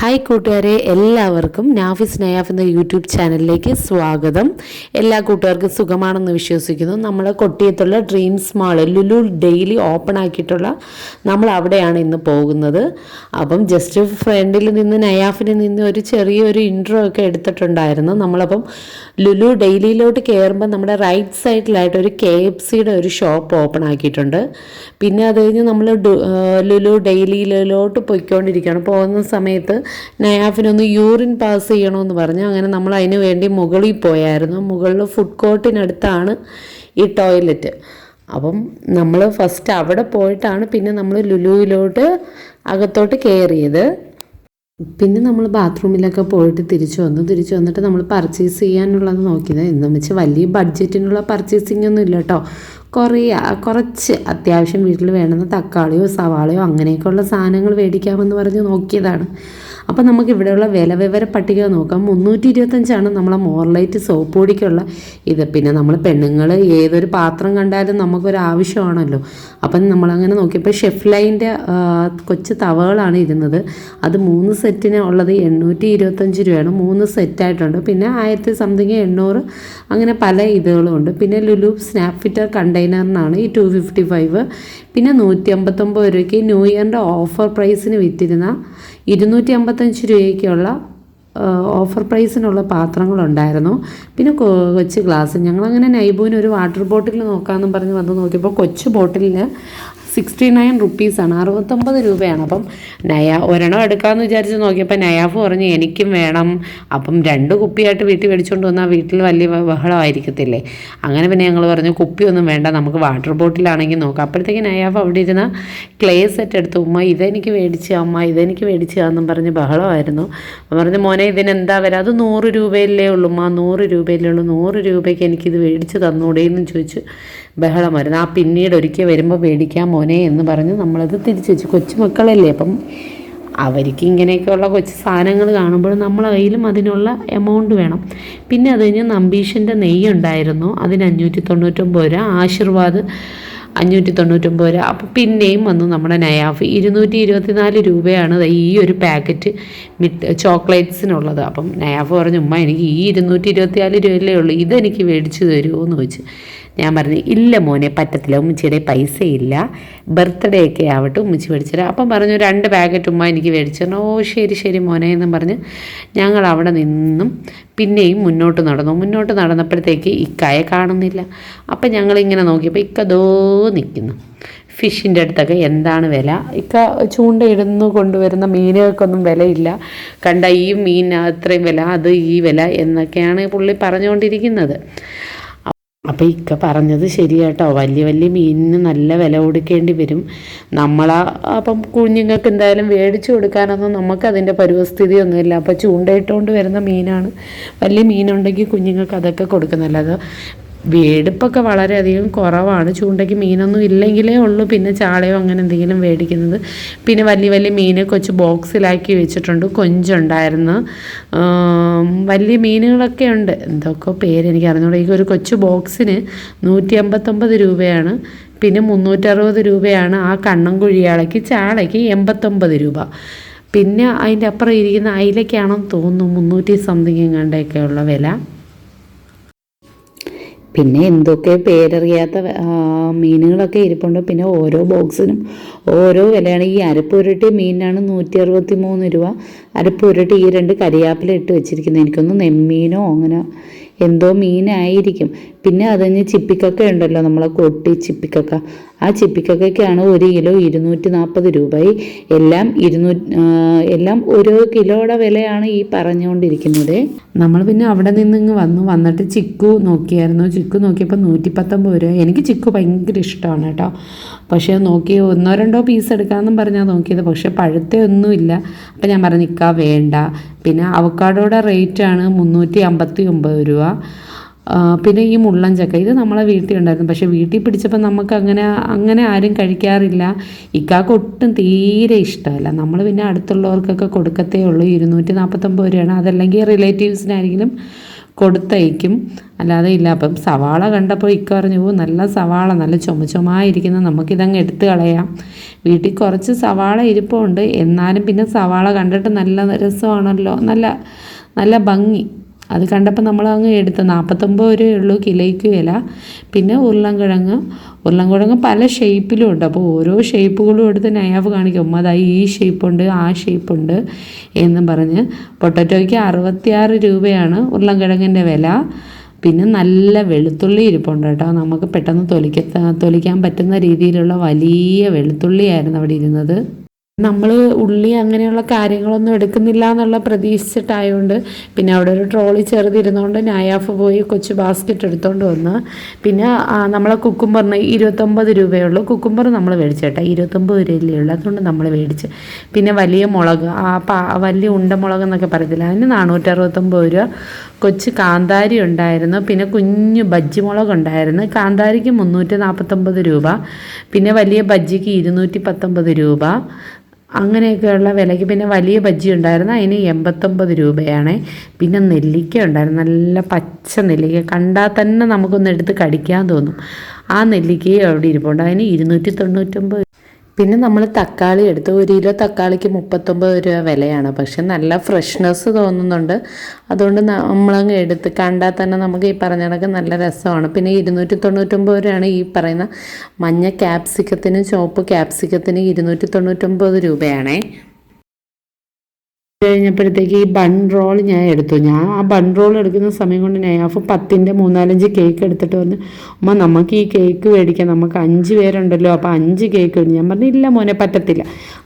Hi കൂട്ടുകാരെ. എല്ലാവർക്കും നാഫിസ് നയാഫ് എന്ന യൂട്യൂബ് ചാനലിലേക്ക് സ്വാഗതം. എല്ലാ കൂട്ടുകാർക്കും സുഖമാണെന്ന് വിശ്വസിക്കുന്നു. നമ്മൾ കൊട്ടിയത്തുള്ള dreams mall Lulu daily open ആക്കിയിട്ടുള്ള നമ്മൾ അവിടെയാണ് ഇന്ന് പോകുന്നത്. അപ്പം ജസ്റ്റ് ഫ്രണ്ടിൽ നിന്ന് നയാഫിൽ നിന്ന് ഒരു ചെറിയൊരു ഇൻട്രോ ഒക്കെ എടുത്തിട്ടുണ്ടായിരുന്നു. നമ്മളപ്പം ലുലു ഡെയിലിയിലോട്ട് കയറുമ്പോൾ നമ്മുടെ റൈറ്റ് സൈഡിലായിട്ട് ഒരു കെ എഫ് സിയുടെ ഒരു ഷോപ്പ് ഓപ്പൺ ആക്കിയിട്ടുണ്ട്. പിന്നെ അത് കഴിഞ്ഞ് നമ്മൾ ലുലു ഡെയിലിയിലോട്ട് പോയിക്കൊണ്ടിരിക്കുകയാണ്. പോകുന്ന സമയത്ത് നയാഫിനൊന്ന് യൂറിൻ പാസ് ചെയ്യണമെന്ന് പറഞ്ഞു. അങ്ങനെ നമ്മൾ അതിന് വേണ്ടി മുകളിൽ പോയായിരുന്നു. മുകളിൽ ഫുഡ് കോർട്ടിനടുത്താണ് ഈ ടോയ്ലറ്റ് അപ്പം നമ്മൾ ഫസ്റ്റ് അവിടെ പോയിട്ടാണ് പിന്നെ നമ്മൾ ലുലുവിലോട്ട് അകത്തോട്ട് കയറിയത് പിന്നെ നമ്മൾ ബാത്റൂമിലൊക്കെ പോയിട്ട് തിരിച്ചു വന്നു. തിരിച്ചു വന്നിട്ട് നമ്മൾ പർച്ചേസ് ചെയ്യാനുള്ളത് നോക്കിയത്. എന്നും വെച്ചാൽ വലിയ ബഡ്ജറ്റിനുള്ള പർച്ചേസിംഗ് ഒന്നും ഇല്ല കേട്ടോ കുറേ കുറച്ച് അത്യാവശ്യം വീട്ടിൽ വേണ്ടുന്ന തക്കാളിയോ സവാളയോ അങ്ങനെയൊക്കെയുള്ള സാധനങ്ങൾ മേടിക്കാമെന്ന് പറഞ്ഞ് നോക്കിയതാണ്. അപ്പോൾ നമുക്ക് ഇവിടെയുള്ള വില വിവര പട്ടിക നോക്കാം. മുന്നൂറ്റി ഇരുപത്തഞ്ചാണ് നമ്മളെ മോർലൈറ്റ് സോപ്പ് പൊടിക്കുള്ള ഇത്. പിന്നെ നമ്മൾ പെണ്ണുങ്ങൾ ഏതൊരു പാത്രം കണ്ടാലും നമുക്കൊരു ആവശ്യമാണല്ലോ. അപ്പം നമ്മളങ്ങനെ നോക്കിയപ്പോൾ ഷെഫ് ലൈന്റെ കൊച്ചു തവകളാണ് ഇരുന്നത്. അത് മൂന്ന് സെറ്റിന് ഉള്ളത് എണ്ണൂറ്റി ഇരുപത്തഞ്ച് രൂപയാണ്. മൂന്ന് സെറ്റായിട്ടുണ്ട്. പിന്നെ ആയിരത്തി സംതിങ് എണ്ണൂറ് അങ്ങനെ പല ഇതുകളും ഉണ്ട്. പിന്നെ ലുലു സ്നാപ്പ് ഫിറ്റർ കണ്ടെയ്നറിനാണ് ഈ ടു ഫിഫ്റ്റി ഫൈവ്. പിന്നെ നൂറ്റി അമ്പത്തൊമ്പത് രൂപയ്ക്ക് ന്യൂ ഇയറിന്റെ ഓഫർ പ്രൈസിന് വിറ്റിരുന്ന ഇരുന്നൂറ്റി അമ്പത്തഞ്ച് രൂപയ്ക്കുള്ള ഓഫർ പ്രൈസിനുള്ള പാത്രങ്ങളുണ്ടായിരുന്നു. പിന്നെ കൊച്ച് ഗ്ലാസ് ഞങ്ങളങ്ങനെ നൈബുവിന് ഒരു വാട്ടർ ബോട്ടിൽ നോക്കാമെന്നും പറഞ്ഞ് വന്ന് നോക്കിയപ്പോൾ കൊച്ചു ബോട്ടിലിന് സിക്സ്റ്റി നയൻ റുപ്പീസാണ്. അറുപത്തൊമ്പത് രൂപയാണ്. അപ്പം നയാ ഒരെണ്ണം എടുക്കാമെന്ന് വിചാരിച്ച് നോക്കിയപ്പോൾ നയാഫ് പറഞ്ഞ് എനിക്കും വേണം. അപ്പം രണ്ട് കുപ്പിയായിട്ട് വീട്ടിൽ മേടിച്ചുകൊണ്ട് വന്നാൽ വീട്ടിൽ വലിയ ബഹളമായിരിക്കത്തില്ലേ? അങ്ങനെ പിന്നെ ഞങ്ങൾ പറഞ്ഞു കുപ്പിയൊന്നും വേണ്ട നമുക്ക് വാട്ടർ ബോട്ടിലാണെങ്കിൽ നോക്കാം. അപ്പോഴത്തേക്ക് നയാഫ് അവിടെ ഇരുന്ന ക്ലേ സെറ്റ് എടുത്തു. ഉമ്മ ഇതെനിക്ക് മേടിച്ച അമ്മ ഇതെനിക്ക് മേടിച്ചു എന്നും പറഞ്ഞ് ബഹളമായിരുന്നു. പറഞ്ഞു മോനെ ഇതിനെന്താ വരാം? അത് നൂറ് രൂപയിലേ ഉള്ളൂ ഉമ്മ നൂറ് രൂപയിലേ ഉള്ളൂ നൂറ് രൂപയ്ക്ക് എനിക്കിത് മേടിച്ച് തന്നൂടെ ചോദിച്ചു ചോദിച്ച് ബഹളം വരുന്നു ആ പിന്നീട് ഒരിക്കൽ വരുമ്പോൾ പേടിക്കാൻ മോനെ എന്ന് പറഞ്ഞ് നമ്മളത് തിരിച്ചു വെച്ചു. കൊച്ചുമക്കളല്ലേ അപ്പം അവർക്ക് ഇങ്ങനെയൊക്കെയുള്ള കൊച്ചു സാധനങ്ങൾ കാണുമ്പോൾ നമ്മളെ കയ്യിലും അതിനുള്ള എമൗണ്ട് വേണം. പിന്നെ അത് കഴിഞ്ഞ് നമ്പീഷിന്റെ നെയ്യ് ഉണ്ടായിരുന്നു. അതിന് അഞ്ഞൂറ്റി തൊണ്ണൂറ്റൊമ്പത് രൂപ ആശീർവാദ് അഞ്ഞൂറ്റി തൊണ്ണൂറ്റൊമ്പത് രൂപ. അപ്പോൾ പിന്നെയും വന്നു നമ്മുടെ നയാഫ്. ഇരുന്നൂറ്റി ഇരുപത്തിനാല് രൂപയാണ് ഈ ഒരു പാക്കറ്റ് മിറ്റ് ചോക്ലേറ്റ്സിനുള്ളത്. അപ്പം നയാഫ് പറഞ്ഞു ഉമ്മ എനിക്ക് ഈ ഇരുന്നൂറ്റി ഇരുപത്തിനാല് രൂപയല്ലേ ഉള്ളൂ. ഇതെനിക്ക് മേടിച്ച് തരുമോ എന്ന് ചോദിച്ചു. ഞാൻ പറഞ്ഞു ഇല്ല മോനെ പറ്റത്തില്ല ഉമ്മച്ചിയുടെ പൈസ ഇല്ല ബർത്ത്ഡേ ഒക്കെ ആവട്ടെ ഉമ്മച്ചി മേടിച്ചു അപ്പം പറഞ്ഞു രണ്ട് പാക്കറ്റ് ഉമ്മ എനിക്ക് മേടിച്ചു ഓ ശരി ശരി മോനെ എന്നും പറഞ്ഞ് ഞങ്ങൾ അവിടെ നിന്നും പിന്നെയും മുന്നോട്ട് നടന്നു. മുന്നോട്ട് നടന്നപ്പോഴത്തേക്ക് ഇക്കായെ കാണുന്നില്ല. അപ്പം ഞങ്ങളിങ്ങനെ നോക്കിയപ്പോൾ ഇക്കതോ നിൽക്കുന്നു. ഫിഷിന്റെ അടുത്തൊക്കെ എന്താണ് വില? ഇക്ക ചൂണ്ടയിടുന്നു കൊണ്ടുവരുന്ന മീനുകൾക്കൊന്നും വിലയില്ല. കണ്ട ഈ മീൻ അത്രയും വില അത് ഈ വില എന്നൊക്കെയാണ് പുള്ളി പറഞ്ഞുകൊണ്ടിരിക്കുന്നത്. അപ്പോൾ ഇക്ക പറഞ്ഞത് ശരിയാട്ടോ. വലിയ വലിയ മീനിന് നല്ല വില കൊടുക്കേണ്ടി വരും. നമ്മളാ അപ്പം കുഞ്ഞുങ്ങൾക്ക് എന്തായാലും മേടിച്ചു കൊടുക്കാനൊന്നും നമുക്ക് അതിന്റെ പരുവസ്ഥിതിയൊന്നുമില്ല. അപ്പോൾ ചൂണ്ടയിട്ടുകൊണ്ട് വരുന്ന മീനാണ്. വലിയ മീനുണ്ടെങ്കിൽ കുഞ്ഞുങ്ങൾക്ക് അതൊക്കെ കൊടുക്കുന്നില്ല അത് വേടുപ്പൊക്കെ വളരെയധികം കുറവാണ്. ചൂണ്ടയ്ക്ക് മീനൊന്നും ഇല്ലെങ്കിലേ ഉള്ളൂ. പിന്നെ ചാളയോ അങ്ങനെ എന്തെങ്കിലും മേടിക്കുന്നത് പിന്നെ വലിയ വലിയ മീൻ കൊച്ചു ബോക്സിലാക്കി വെച്ചിട്ടുണ്ട്. കൊഞ്ചുണ്ടായിരുന്നു. വലിയ മീനുകളൊക്കെ ഉണ്ട്. എന്തൊക്കെ പേര് എനിക്ക് അറിഞ്ഞൂടെ ഈ ഒരു കൊച്ചു ബോക്സിന് നൂറ്റി അമ്പത്തൊമ്പത് രൂപയാണ്. പിന്നെ മുന്നൂറ്ററുപത് രൂപയാണ് ആ കണ്ണം കുഴിയാളയ്ക്ക് ചാളയ്ക്ക് എൺപത്തൊമ്പത് രൂപ. പിന്നെ അതിന്റെ അപ്പുറം ഇരിക്കുന്ന അയിലയ്ക്കാണെന്ന് തോന്നുന്നു. മുന്നൂറ്റി സംതിങ് എങ്ങാണ്ടൊക്കെയുള്ള വില. പിന്നെ എന്തൊക്കെ പേരറിയാത്ത മീനുകളൊക്കെ ഇരിപ്പുണ്ട്. പിന്നെ ഓരോ ബോക്സിനും ഓരോ വിലയാണ്. ഈ അരപ്പുരട്ടി മീനാണ് നൂറ്റി അറുപത്തി മൂന്ന് രൂപ. അരപ്പുരട്ടി ഈ രണ്ട് കരിയാപ്പില ഇട്ട് വെച്ചിരിക്കുന്നത്. എനിക്കൊന്ന് നെമ്മീനോ അങ്ങനെ എന്തോ മീനായിരിക്കും. പിന്നെ അതിന് ചിപ്പിക്കൊക്കെ ഉണ്ടല്ലോ നമ്മളെ കൊട്ടി ചിപ്പിക്കൊക്ക. ആ ചിപ്പിക്കൊക്കെയാണ് ഒരു കിലോ ഇരുന്നൂറ്റി നാൽപ്പത് രൂപയും എല്ലാം ഇരുന്നൂ എല്ലാം ഓരോ കിലോയുടെ വിലയാണ് ഈ പറഞ്ഞുകൊണ്ടിരിക്കുന്നത്. നമ്മൾ പിന്നെ അവിടെ നിന്ന് ഇങ്ങ് വന്നു. വന്നിട്ട് ചിക്കു നോക്കിയായിരുന്നു. ചിക്കു നോക്കിയപ്പോൾ നൂറ്റി പത്തൊമ്പത് രൂപ. എനിക്ക് ചിക്കു ഭയങ്കര ഇഷ്ടമാണ് കേട്ടോ. പക്ഷേ നോക്കി ഒന്നോ രണ്ടോ പീസ് എടുക്കാമെന്നും പറഞ്ഞാൽ നോക്കിയത്. പക്ഷേ പഴുത്തേ ഒന്നുമില്ല. അപ്പം ഞാൻ പറഞ്ഞു നിൽക്കാം വേണ്ട. പിന്നെ അവക്കാടോയുടെ റേറ്റാണ് മുന്നൂറ്റി അമ്പത്തി ഒമ്പത് രൂപ. പിന്നെ ഈ മുള്ളൻ ചക്ക ഇത് നമ്മളെ വീട്ടിൽ ഉണ്ടായിരുന്നു. പക്ഷേ വീട്ടിൽ പിടിച്ചപ്പോൾ നമുക്ക് അങ്ങനെ അങ്ങനെ ആരും കഴിക്കാറില്ല. ഇക്കാക്ക് ഒട്ടും തീരെ ഇഷ്ടമല്ല. നമ്മൾ പിന്നെ അടുത്തുള്ളവർക്കൊക്കെ കൊടുക്കത്തേ ഉള്ളൂ. ഇരുന്നൂറ്റി നാൽപ്പത്തൊമ്പത് രൂപയാണ്. അതല്ലെങ്കിൽ റിലേറ്റീവ്സിനായിരിക്കും കൊടുത്തയക്കും. അല്ലാതെ ഇല്ല. അപ്പം സവാള കണ്ടപ്പോൾ ഇക്ക പറഞ്ഞു "ഓ നല്ല സവാള നല്ല ചുമ നമുക്കിതങ്ങ് എടുത്തു കളയാം. വീട്ടിൽ കുറച്ച് സവാള ഇരിപ്പുണ്ട്. എന്നാലും പിന്നെ സവാള കണ്ടിട്ട് നല്ല രസമാണല്ലോ. നല്ല നല്ല ഭംഗി. അത് കണ്ടപ്പോൾ നമ്മൾ അങ്ങ് എടുത്ത് നാൽപ്പത്തൊമ്പത് രൂപയേ ഉള്ളൂ കിലോയ്ക്ക് വില. പിന്നെ ഉരുളൻകിഴങ്ങ്. ഉരുളൻകിഴങ്ങ് പല ഷേപ്പിലും ഉണ്ട്. അപ്പോൾ ഓരോ ഷേപ്പുകളും എടുത്ത് നയാവ് കാണിക്കും. അതായി ഈ ഷേപ്പുണ്ട് ആ ഷേപ്പുണ്ട് എന്നും പറഞ്ഞ് പൊട്ടറ്റോയ്ക്ക് അറുപത്തിയാറ് രൂപയാണ് ഉരുളൻകിഴങ്ങിന്റെ വില. പിന്നെ നല്ല വെളുത്തുള്ളി ഇരിപ്പുണ്ട് കേട്ടോ. നമുക്ക് പെട്ടെന്ന് തൊലിക്ക തൊലിക്കാൻ പറ്റുന്ന രീതിയിലുള്ള വലിയ വെളുത്തുള്ളിയായിരുന്നു അവിടെ ഇരുന്നത്. നമ്മൾ ഉള്ളി അങ്ങനെയുള്ള കാര്യങ്ങളൊന്നും എടുക്കുന്നില്ല എന്നുള്ള പ്രതീക്ഷിച്ചിട്ടായതുകൊണ്ട് പിന്നെ അവിടെ ഒരു ട്രോളി ചെറുതിരുന്നുകൊണ്ട് നായാഫ് പോയി കൊച്ചു ബാസ്ക്കറ്റ് എടുത്തുകൊണ്ട് വന്ന്. പിന്നെ നമ്മളെ കുക്കുംബറിന് ഇരുപത്തൊമ്പത് രൂപയുള്ളൂ. കുക്കുംബർ നമ്മൾ മേടിച്ചേട്ടാ ഇരുപത്തൊമ്പത് രൂപയല്ലേ ഉള്ളൂ. അതുകൊണ്ട് നമ്മൾ മേടിച്ച്. പിന്നെ വലിയ മുളക് ആ വലിയ ഉണ്ട മുളക് എന്നൊക്കെ പറയത്തില്ല? അതിന് നാനൂറ്ററുപത്തൊമ്പത് രൂപ. കൊച്ചു കാന്താരി ഉണ്ടായിരുന്നു. പിന്നെ കുഞ്ഞു ബജ്ജി മുളക് ഉണ്ടായിരുന്നു. കാന്താരിക്ക് മുന്നൂറ്റി നാൽപ്പത്തൊമ്പത് രൂപ. പിന്നെ വലിയ ബജ്ജിക്ക് ഇരുന്നൂറ്റി പത്തൊമ്പത് രൂപ. അങ്ങനെയൊക്കെയുള്ള വിലയ്ക്ക് പിന്നെ വലിയ ബജ്ജി ഉണ്ടായിരുന്നു. അതിന് എൺപത്തൊമ്പത് രൂപയാണ്. പിന്നെ നെല്ലിക്ക ഉണ്ടായിരുന്നു. നല്ല പച്ച നെല്ലിക്ക കണ്ടാൽ തന്നെ നമുക്കൊന്ന് എടുത്ത് കടിക്കാൻ തോന്നും. ആ നെല്ലിക്കയും അവിടെ ഇരിപ്പുണ്ട്. അതിന് ഇരുന്നൂറ്റി തൊണ്ണൂറ്റൊമ്പത് പിന്നെ നമ്മൾ തക്കാളി എടുത്ത് ഒരു കിലോ തക്കാളിക്ക് മുപ്പത്തൊമ്പത് രൂപ വിലയാണ്. പക്ഷെ നല്ല ഫ്രഷ്നെസ് തോന്നുന്നുണ്ട്. അതുകൊണ്ട് നമ്മളങ്ങ് എടുത്ത് കണ്ടാൽ തന്നെ നമുക്ക് ഈ പറഞ്ഞ കണക്ക് നല്ല രസമാണ്. പിന്നെ ഇരുന്നൂറ്റി തൊണ്ണൂറ്റൊമ്പത് രൂപയാണ് ഈ പറയുന്ന മഞ്ഞ ക്യാപ്സിക്കത്തിന് ചുവപ്പ് ക്യാപ്സിക്കത്തിന് ഇരുന്നൂറ്റി തൊണ്ണൂറ്റൊമ്പത് രൂപയാണേ. കഴിഞ്ഞപ്പോഴത്തേക്ക് ഈ ബൺ റോൾ ഞാൻ എടുത്തു. ഞാൻ ആ ബൺ റോൾ എടുക്കുന്ന സമയം കൊണ്ട് നയാഫ് പത്തിന്റെ മൂന്നാലഞ്ച് കേക്ക് എടുത്തിട്ട് വന്ന് അമ്മ നമുക്ക് ഈ കേക്ക് മേടിക്കാം. നമുക്ക് അഞ്ച് പേരുണ്ടല്ലോ. അപ്പോൾ അഞ്ച് കേക്ക് ഞാൻ പറഞ്ഞു ഇല്ല മോനെ പറ്റത്തില്ല.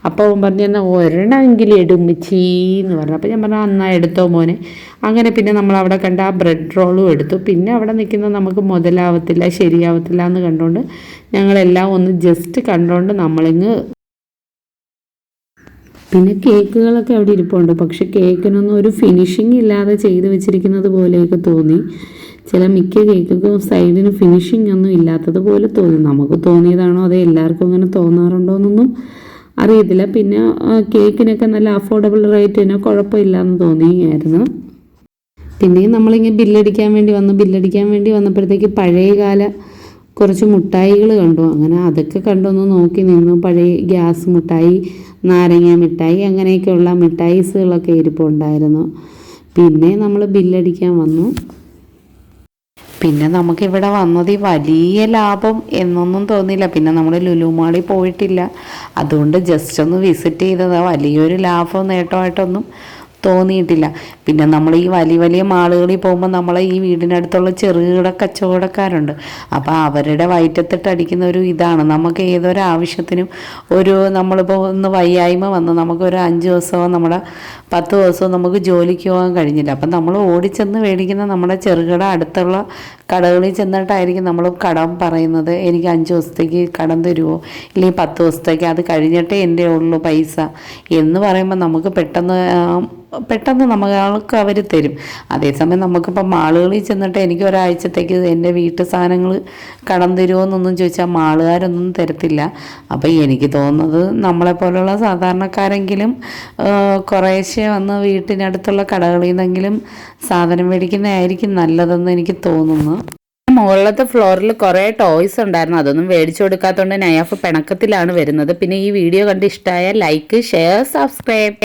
അപ്പോൾ അവൻ പറഞ്ഞു എന്നാൽ ഒരെണ്ണമെങ്കിലും എടും എന്ന് പറഞ്ഞു. അപ്പോൾ ഞാൻ പറഞ്ഞു അന്നാ എടുത്തോ മോനെ. അങ്ങനെ പിന്നെ നമ്മൾ അവിടെ കണ്ട ആ ബ്രെഡ് റോളും എടുത്തു. പിന്നെ അവിടെ നിൽക്കുന്നത് നമുക്ക് മുതലാവത്തില്ല ശരിയാവത്തില്ല എന്ന് കണ്ടുകൊണ്ട് ഞങ്ങളെല്ലാം ഒന്ന് ജസ്റ്റ് കണ്ടുകൊണ്ട് നമ്മളിങ്ങ് പിന്നെ കേക്കുകളൊക്കെ അവിടെ ഇരിപ്പുണ്ട്. പക്ഷെ കേക്കിനൊന്നും ഒരു ഫിനിഷിംഗ് ഇല്ലാതെ ചെയ്തു വെച്ചിരിക്കുന്നത് പോലെയൊക്കെ തോന്നി. ചില മിക്ക കേക്കുകൾക്കും സൈഡിന് ഫിനിഷിംഗ് ഒന്നും ഇല്ലാത്തത് പോലെ തോന്നി. നമുക്ക് തോന്നിയതാണോ? അതോ എല്ലാവർക്കും അങ്ങനെ തോന്നാറുണ്ടോ എന്നൊന്നും അറിയത്തില്ല. പിന്നെ കേക്കിനൊക്കെ നല്ല അഫോർഡബിൾ റേറ്റിന് കുഴപ്പമില്ല എന്ന് തോന്നിയായിരുന്നു. പിന്നെ നമ്മളിങ്ങനെ ബില്ലടിക്കാൻ വേണ്ടി വന്നു. ബില്ലടിക്കാൻ വേണ്ടി വന്നപ്പോഴത്തേക്ക് പഴയകാല കുറച്ച് മുട്ടായികൾ കണ്ടു. അങ്ങനെ അതൊക്കെ കണ്ടൊന്ന് നോക്കി നിന്നു. പഴയ ഗ്യാസ് മുട്ടായി നാരങ്ങ മിഠായി അങ്ങനെയൊക്കെയുള്ള മിഠായിസുകളൊക്കെ ഇരിപ്പുണ്ടായിരുന്നു. പിന്നെ നമ്മൾ ബില്ലടിക്കാൻ വന്നു. പിന്നെ നമുക്കിവിടെ വന്നത് ഈ വലിയ ലാഭം എന്നൊന്നും തോന്നിയില്ല. പിന്നെ നമ്മൾ ലുലുമാളി പോയിട്ടില്ല. അതുകൊണ്ട് ജസ്റ്റ് ഒന്ന് വിസിറ്റ് ചെയ്തത്. വലിയൊരു ലാഭം നേട്ടമായിട്ടൊന്നും തോന്നിയിട്ടില്ല. പിന്നെ നമ്മൾ ഈ വലിയ വലിയ മാളുകളിൽ പോകുമ്പോൾ നമ്മളെ ഈ വീടിനടുത്തുള്ള ചെറുകിട കച്ചവടക്കാരുണ്ട്. അപ്പോൾ അവരുടെ വയറ്റത്തിട്ട് അടിക്കുന്ന ഒരു ഇതാണ്. നമുക്ക് ഏതൊരാവശ്യത്തിനും ഒരു നമ്മളിപ്പോൾ ഒന്ന് വയ്യായ്മ വന്ന്. നമുക്കൊരു അഞ്ച് ദിവസമോ നമ്മുടെ പത്ത് ദിവസമോ നമുക്ക് ജോലിക്ക് പോകാൻ കഴിഞ്ഞില്ല. അപ്പം നമ്മൾ ഓടിച്ചെന്ന് മേടിക്കുന്ന നമ്മുടെ ചെറുകിട അടുത്തുള്ള കടകളിൽ ചെന്നിട്ടായിരിക്കും നമ്മൾ കടം പറയുന്നത്. എനിക്ക് അഞ്ച് ദിവസത്തേക്ക് കടം തരുമോ ഇല്ലെങ്കിൽ പത്ത് ദിവസത്തേക്ക് അത് കഴിഞ്ഞിട്ടേ എന്റെ ഉള്ളൂ പൈസ. എന്ന് പറയുമ്പോൾ നമുക്ക് പെട്ടെന്ന് പെട്ടെന്ന് നമ്മൾക്ക് അവർ തരും. അതേസമയം നമുക്കിപ്പോൾ മാളുകളിൽ ചെന്നിട്ട് എനിക്ക് ഒരാഴ്ചത്തേക്ക് എന്റെ വീട്ടു സാധനങ്ങൾ കടം തരുമോ എന്നൊന്നും ചോദിച്ചാൽ മാളുകാരൊന്നും തരത്തില്ല. അപ്പോൾ എനിക്ക് തോന്നുന്നത് നമ്മളെപ്പോലുള്ള സാധാരണക്കാരെങ്കിലും കുറേശ്ശേ വന്ന് വീട്ടിനടുത്തുള്ള കടകളിൽ നിന്നെങ്കിലും സാധനം മേടിക്കുന്നതായിരിക്കും നല്ലതെന്ന് എനിക്ക് തോന്നുന്നു. മുകളിലത്തെ ഫ്ലോറിൽ കുറേ ടോയ്സ് ഉണ്ടായിരുന്നു. അതൊന്നും മേടിച്ചു കൊടുക്കാത്തതുകൊണ്ട് നയാഫ് പിണക്കത്തിലാണ് വരുന്നത്. പിന്നെ ഈ വീഡിയോ കണ്ട് ഇഷ്ടമായ ലൈക്ക് ഷെയർ സബ്സ്ക്രൈബ്.